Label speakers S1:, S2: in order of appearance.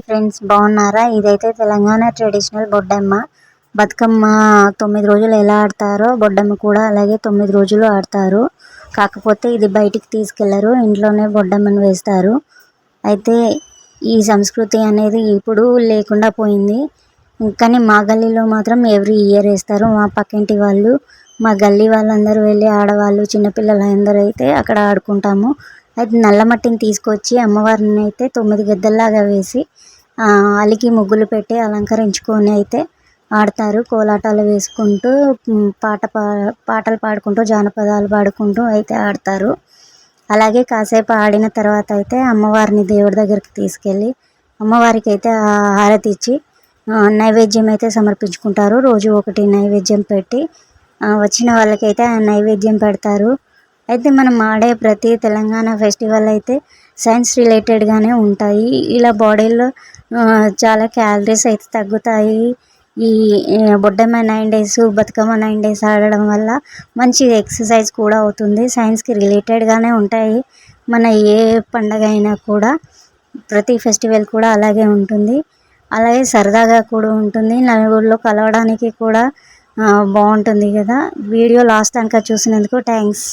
S1: Friends బాగున్నారా? ఇదైతే Telangana traditional Boddamma. Bathukamma తొమ్మిది రోజులు ఎలా ఆడతారో బొడ్డమ్మ కూడా అలాగే తొమ్మిది రోజులు ఆడతారు. కాకపోతే ఇది బయటికి తీసుకెళ్ళరు ఇంట్లోనే బొడ్డమ్మను వేస్తారు. అయితే ఈ సంస్కృతి అనేది ఇప్పుడు లేకుండా పోయింది. కానీ మా గల్లీలో మాత్రం ఎవ్రీ ఇయర్ వేస్తారు. మా పక్కింటి వాళ్ళు మా గల్లీ వాళ్ళందరూ వెళ్ళి ఆడవాళ్ళు చిన్నపిల్లలు అందరూ అయితే అక్కడ ఆడుకుంటాము. అయితే నల్ల మట్టిని తీసుకొచ్చి అమ్మవారిని అయితే తొమ్మిది గద్దల్లాగా వేసి అలికి ముగ్గులు పెట్టి అలంకరించుకొని అయితే ఆడతారు. కోలాటాలు వేసుకుంటూ పాట పా పాటలు పాడుకుంటూ జానపదాలు పాడుకుంటూ అయితే ఆడతారు. అలాగే కాసేపు ఆడిన తర్వాత అయితే అమ్మవారిని దేవుడి దగ్గరికి తీసుకెళ్ళి అమ్మవారికి అయితే ఆ హారతి ఇచ్చి నైవేద్యం అయితే సమర్పించుకుంటారు. రోజు ఒకటి నైవేద్యం పెట్టి వచ్చిన వాళ్ళకైతే ఆ నైవేద్యం పెడతారు. అయితే మనం ఆడే ప్రతి తెలంగాణ ఫెస్టివల్ అయితే సైన్స్ రిలేటెడ్గానే ఉంటాయి. ఇలా బాడీలో చాలా క్యాలరీస్ అయితే తగ్గుతాయి. ఈ ఈ Boddemma nine days Bathukamma nine days ఆడడం వల్ల మంచి ఎక్సర్సైజ్ కూడా అవుతుంది. సైన్స్కి రిలేటెడ్గానే ఉంటాయి. మన ఏ పండగ అయినా కూడా ప్రతి ఫెస్టివల్ కూడా అలాగే ఉంటుంది. అలాగే సరదాగా కూడా ఉంటుంది. నలుగురిలో కలవడానికి కూడా బాగుంటుంది కదా. వీడియో లాస్ట్ దాకా చూసినందుకు థ్యాంక్స్.